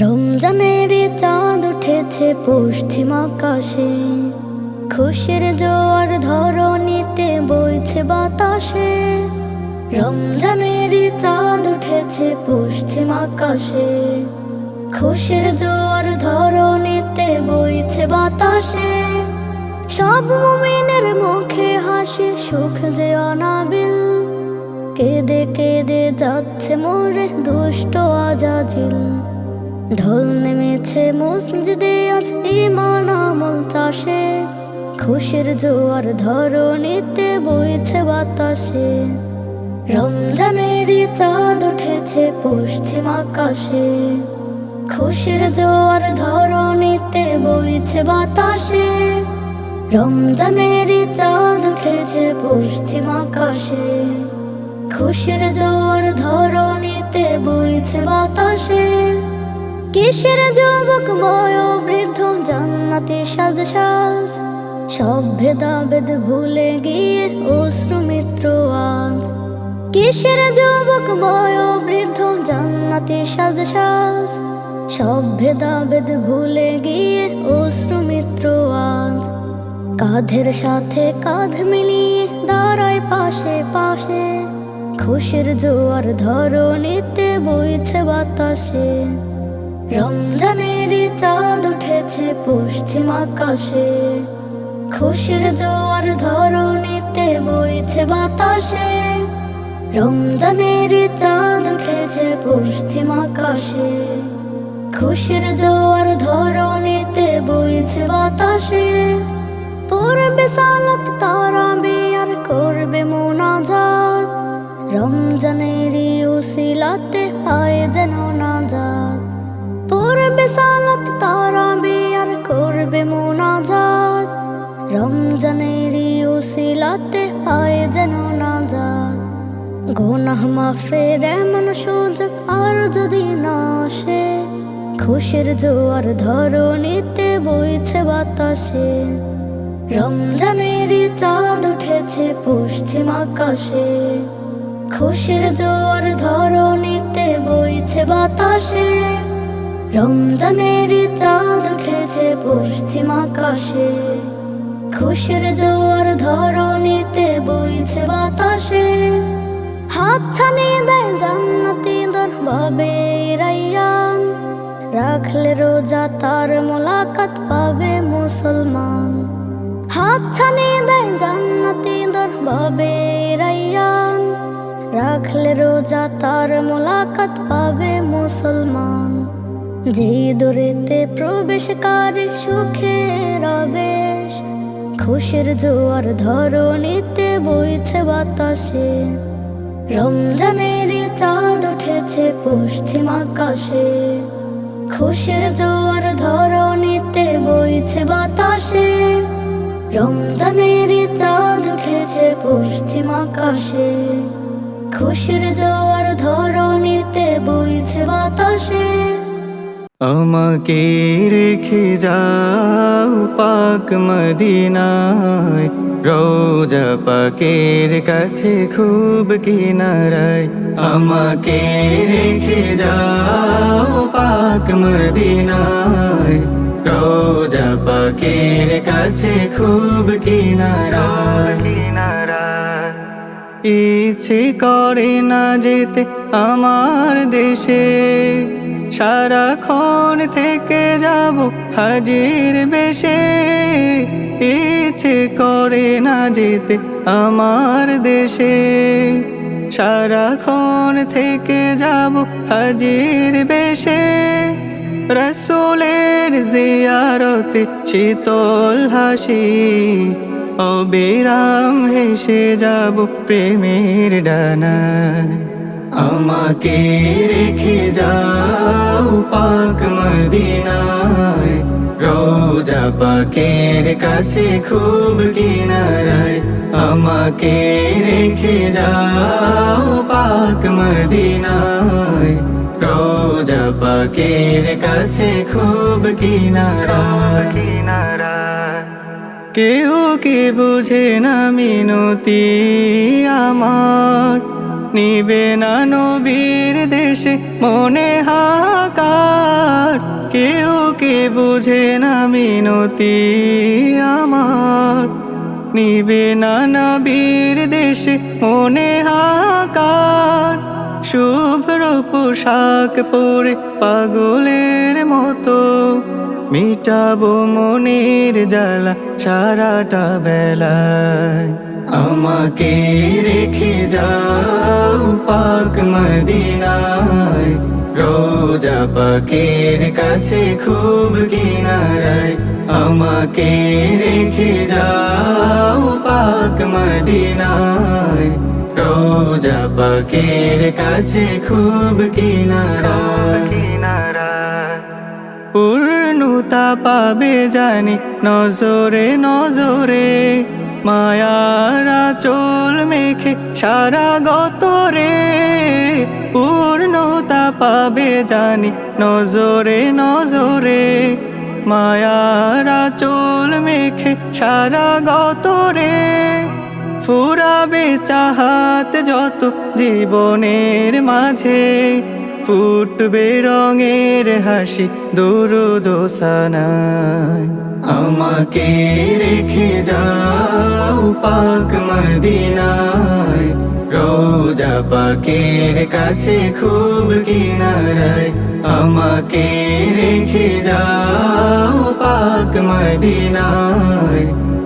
রমজানের চাঁদ উঠেছে পশ্চিম আকাশে। খুশির জোয়ার ধরণীতে বইছে বাতাসে। রমজানের চাঁদ উঠেছে পশ্চিম আকাশে। খুশির জোয়ার ধরণীতে বইছে বাতাসে। সব মুমিনের মুখে হাসি, সুখ যে অনাবিল। কেঁদে কেঁদে যাচ্ছে মোরে দুষ্ট আজাজিল। ঢোল নেমেছে মসজিদে, আজ ইমান আমল চাষে। খুশির জোয়ার ধরণীতে বইছে বাতাসে। রমজানের চাঁদ উঠেছে পশ্চিম আকাশে। খুশির জোয়ার ধরণীতে বইছে বাতাসে। রমজানের চাঁদ উঠেছে পশ্চিম আকাশে। খুশির জোয়ার ধরণীতে বইছে বাতাসে। কিসের যুবক বয় বৃদ্ধ? জান্নাতি সাজ সাজ। সব ভেদাভেদ ভুলে গিয়ে অশ্রু মিত্র আজ। কিসের যুবক বয় বৃদ্ধ? জান্নাতি সাজ সাজ। সব ভেদাভেদ ভুলে গিয়ে অশ্রু মিত্র আজ। কাঁধের সাথে কাঁধ মিলিয়ে দাঁড়ায় পাশে পাশে। খুশির জোয়ার ধরণীতে বইছে বাতাসে। রমজানের চাঁদ উঠেছে পশ্চিম আকাশে। খুশির জোয়ার ধরণীতে বইছে বাতাসে। রমজানের চাঁদ উঠেছে পশ্চিম আকাশে। খুশির জোয়ার ধরণীতে বইছে বাতাসে। পড়বে সালাত তারা বিয়ার করবে মোনাজাত। রমজানের উসিলাতে পায় যেন না পড়বে গোনাহ মাফের এমন সুযোগ আর যদি না আসে? খুশির জোয়ার ধরণীতে বইছে বাতাসে। রমজানের চাঁদ উঠেছে পশ্চিম আকাশে। খুশির জোয়ার ধরণীতে বইছে বাতাসে। রমজানের চাঁদ উঠেছে পশ্চিম আকাশে। খুশির জোয়ার ধরণীতে বইছে বাতাসে। হাত ছানিয়ে দেয় জান্নাতি দরবাবে রাইয়ান রাখলে রোজা তার মোলাকাত পাবে মুসলমান। হাত ছানিয়ে দেয় জান্নাতি দরবাবে রাইয়ান রাখলে রোজা তার মোলাকাত পাবে মুসলমান। যে দূরেতে প্রবেশকারী সুখের আবেশ, খুশির জোয়ার ধরণীতে বইছে বাতাসে। রমজানের চাঁদ উঠেছে পশ্চিম আকাশে। খুশির জোয়ার ধরণীতে বইছে বাতাসে। রমজানের চাঁদ উঠেছে পশ্চিম আকাশে। খুশির জোয়ার ধরণীতে বইছে বাতাসে। আমাকে রেখে যাও পাক মদিনায়। রোজা পাকের কাছে খুব কিনারায়। আমাকে রেখে যাও পাক মদিনায়। রোজা পাকের কাছে খুব কিনারায়। কিনারায় ইচ্ছে করে না যেতে আমার দেশে। সারাক্ষণ থেকে যাব হাজির বেশে। ইচ্ছে করে না যেতে আমার দেশে। সারাক্ষণ থেকে যাব হাজির বেশে। রসুলের জিয়ারতে শীতল হাসি, অবিরাম হেসে যাব প্রেমের ডানা। আমাকে রেখে যাও পাকের কাছে খুব কিনারায়, আমাকে রেখে যাও পাক মদিনায়। রোজা পাকের কাছে খুব কিনারায় কিনারায়। কেউ কি বুঝে না মিনতি আমার? নিবে না নবীর দেশে মনে হাকার। কেউ কে বুঝে না মিনতি আমার। নিবে না নবীর দেশে মনে হাকার শুভ্র পোশাক পরে পাগলের মতো মিটাবো মনের জ্বালা সারাটা বেলায়। আমাকে রেখে যাও পাক মদিনায়। রোজা পাকের কাছে খুব কিনারায়, আমাকে রেখে যাও পাক মদিনায়। রোজা পাকের কাছে খুব কিনারায়। পূর্ণতা পাবে জানি, নজরে নজরে, মায়ারা চোল মেখে সারা গতরে। পূর্ণতা পাবে জানি, নজরে নজরে। মায়ারা চোল মেখে সারা গতরে। ফুরাবে চাহাত যত জীবনের মাঝে। ফুটবে রঙের হাসি দুরুদোসানায় আমাকে রেখে যাও পাক মদিনায়। রোজা পাকের কাছে খুব কিনারায় আমাকে রেখে যাও পাক মদিনায়।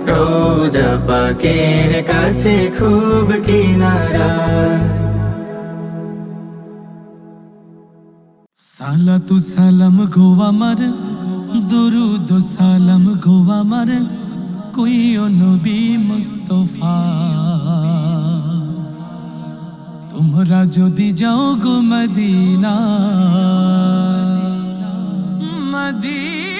রোজা পাকের কাছে খুব কিনারায়। সালাতু সালাম গো আমার দুরুদ সালাম গো আমার কইও নবী মুস্তফা। তোমরা যদি যাও গো মদিনা মদিনা।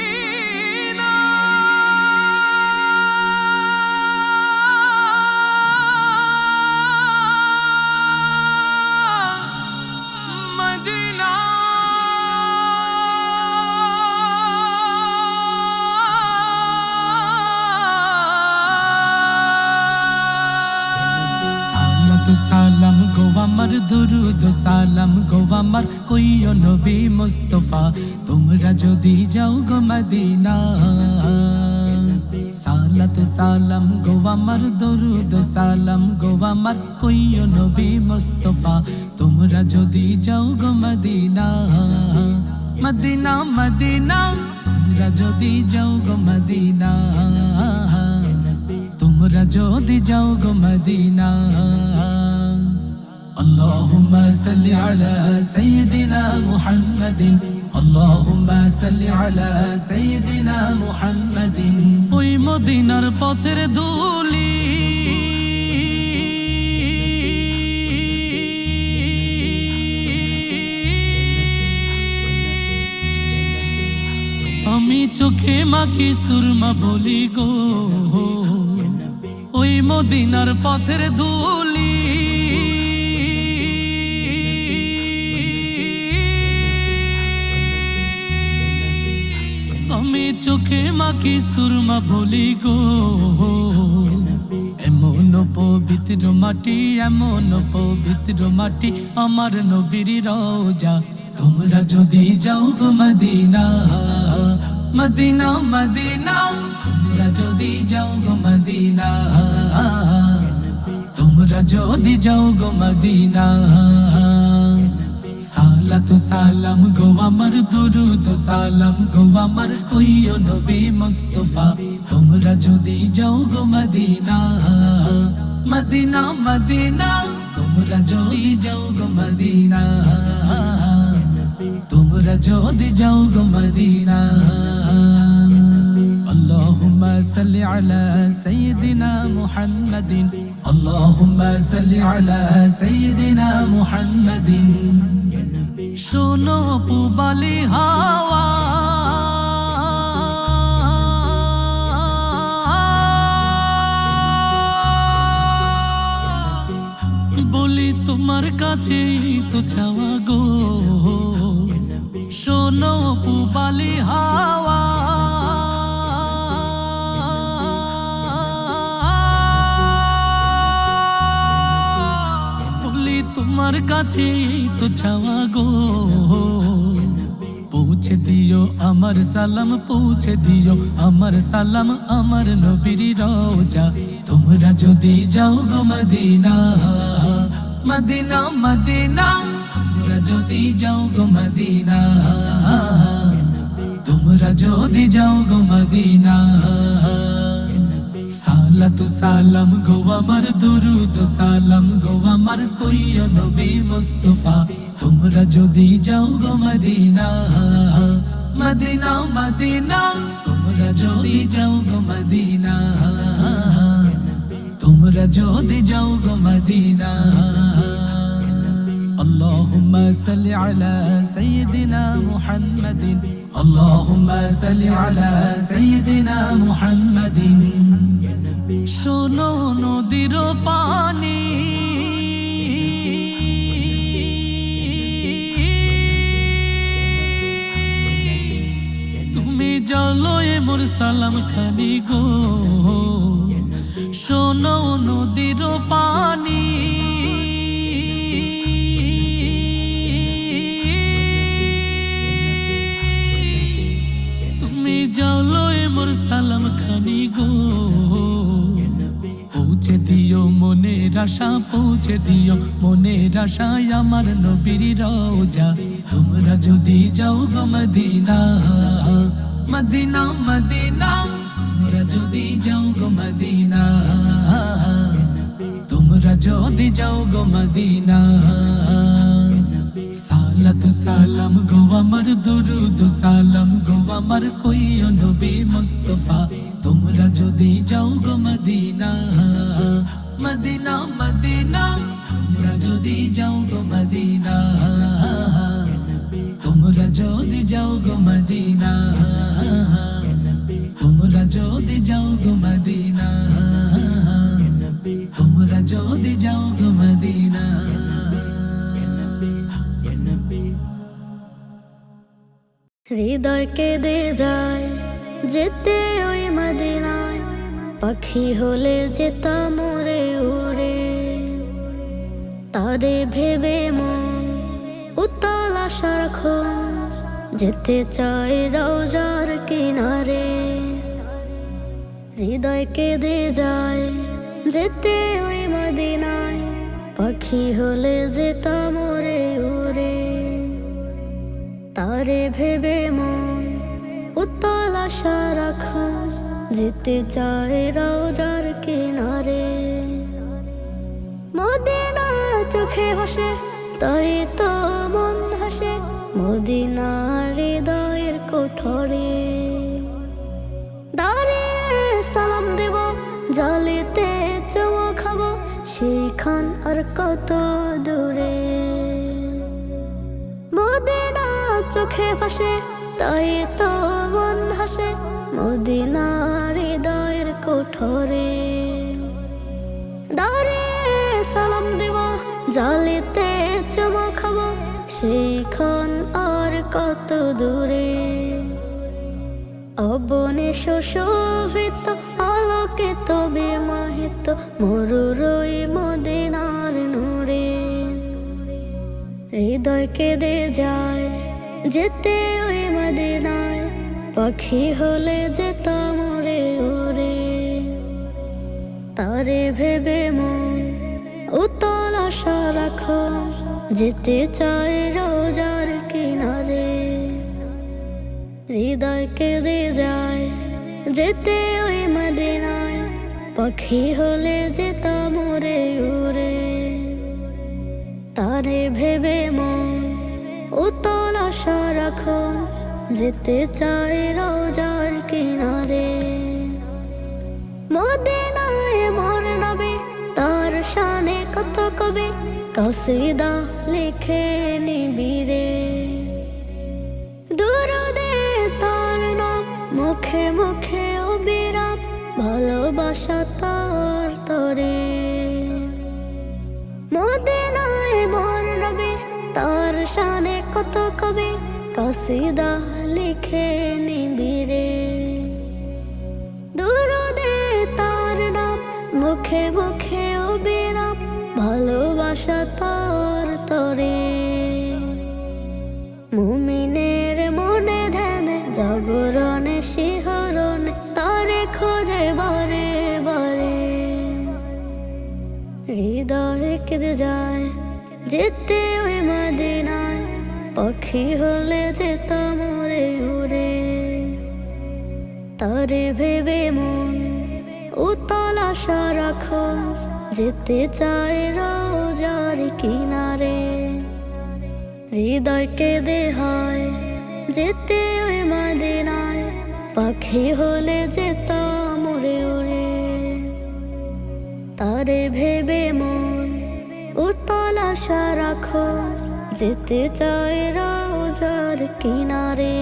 আমার দুরুদ সালাম গো আমার, কইও নবী মুস্তফা, তোমরা যদি যাও গো মদিনা। সালাতু সালাম গো আমার, দরুদ সালাম গো আমার, কইও নবী মুস্তফা, তোমরা যদি যাও গো মদিনা। মদিনা মদিনা, তোমরা যদি যাও গো মদিনা। তোমরা যদি যাও গো মদিনা। اللهم صل على سيدنا محمد اللهم صل على سيدنا محمد ওই মদিনার পথের ধুলি আমি চোখে মাকে সুরমা বলি গো ওই মদিনার পথের ধুলি চোখে মাকে সুরমা বলি গো। এমন পবিত্র মাটি, এমন পবিত্র মাটি আমার নবীর রওজা। তোমরা যদি যাও গো মদিনা মদিনা মদিনা। তোমরা যদি যাও গো মদিনা, তোমরা যদি যাও গো মদিনা। সালাতু সালাম গো আমার দুরুদ সালাম গো আমার কইও নবী মুস্তফা তোমরা যদি যাও গো মদিনা মদিনা মদিনা তোমরা যদি যাও গো মদিনা তোমরা যদি যাও গো মদিনা اللهم صل على سيدنا محمد اللهم صل على سيدنا محمد শোনো পুবালি হাওয়া। বলি তোমার কাছে তো চাওয়া গো। শোনো পুবালি হাওয়া। তোমার কাছে তো চাওয়া গো। পৌঁছে দিও, আমার সালাম পৌঁছে দিও, আমার সালাম আমার নবীর রওজা। তোমরা যদি যাও গো মদিনা মদিনা মদিনা। তোমরা যদি যাও গো মদিনা, তোমরা যদি যাও গো মদিনা। সালাতু সালাম গো আমার দুরুদ সালাম গো আমার কইও নবী মুস্তাফা তোমরা যদি যাও গো মদিনা মদিনা মদিনা তোমরা যদি যাও গো মদিনা তোমরা যদি যাও গো মদিনা اللهم صل على سيدنا محمد اللهم صل على سيدنا محمد শোনো নদীর পানি। তুমি জলো মোর সালাম খানি গো। শোনো নদীর পানি। তুমি এ মোর সালাম খানি গো। দিও, মনের আশা পৌঁছে দিও, মনের আশায় আমার নবীর রওজা। তোমরা যদি যাও গো মদিনা মদিনা মদিনা, তোমরা যদি যাও গো মদিনা, তোমরা যদি যাও গো মদিনা। সালাতু সালাম গো আমার দুরুদ সালাম গো আমার কইও নবী মুস্তাফা তোমরা যদি যাও গো মদিনা মদিনা মদিনা তোমরা যদি যাও গো মদিনা তোমরা যদি যাও গো মদিনা তোমরা যদি যাও গো মদিনা তোমরা যদি যাও গো মদিনা হৃদয় কেঁদে যায়, যেতে ওই মদিনায়। পাখি হলে যেতাম মোরে উড়ে। তারে ভেবে মন উত্তাল আশার যেতে চায় রওজার কিনারে। হৃদয় কেঁদে যায়, যেতে ওই মদিনায়। পাখি হলে যেতাম মোরে তারে ভেবে মন, উত্তাল আশা রাখা, যেতে চায় রওজার কিনারে। মদিনা চোখে বসে তাই তো মন হাসে মদিনা হৃদয়ের কোঠরে। দাঁড়িয়ে সালাম দেব, জলিতে চমো খাব, সেইখান আর কত চোখে ভাসে, তাই তো মন হাসে মদিনা হৃদয়ের কোঠরে। দাঁড়িয়ে সালাম দেব, জালিতে চমা খাব, সেইখান আর কত দূরে। অবনে শোভিত আলোকিত, বিমাহিত মরুরই মদিনার নূরে। হৃদয় কেঁদে যায় যেতে ওই মদিনায়, পাখি হলে যেতাম ওরে ওরে তারে ভেবে মন উতল আশা রাখো, যেতে চায় রোজার কিনারে। হৃদয় কেঁদে যায়, যেতে ওই মদিনায়, পাখি হলে যেতাম ওরে ওরে তারে ভেবে মন উতল আশা রাখো, যেতে চায় রোজার কিনারে। মদিনায় মোর নবে তার শানে কত কবে কসিদা লিখে নিবিরে দুরদে তার নাম, মুখে মুখে অবিরাম, ভালোবাসা তার তরে। কত কবি কসিদা লিখে নিবিরে দূরদে তার নাম, মুখে মুখে অবিরাম ভালোবাসা তার তরে। মুমিনের মনে ধ্যানে, জাগরণ শিহরণ, তারে খোঁজে বারে বারে। হৃদয় কেঁদে যায়, যেতে পাখি হলে যেত মোরে উড়ে, তারে ভেবে মন উতল আশা রাখো, যেতে চায় রোজার কিনারে। হৃদয় কেঁদে হয় যেতে ওই মদিনায়, পাখি হলে যেত মোরে উড়ে, তারে ভেবে মন উতল আশা রাখো যেতে চায় রাজার কিনারে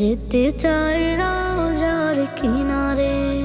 যেতে চায় রাজার কিনারে।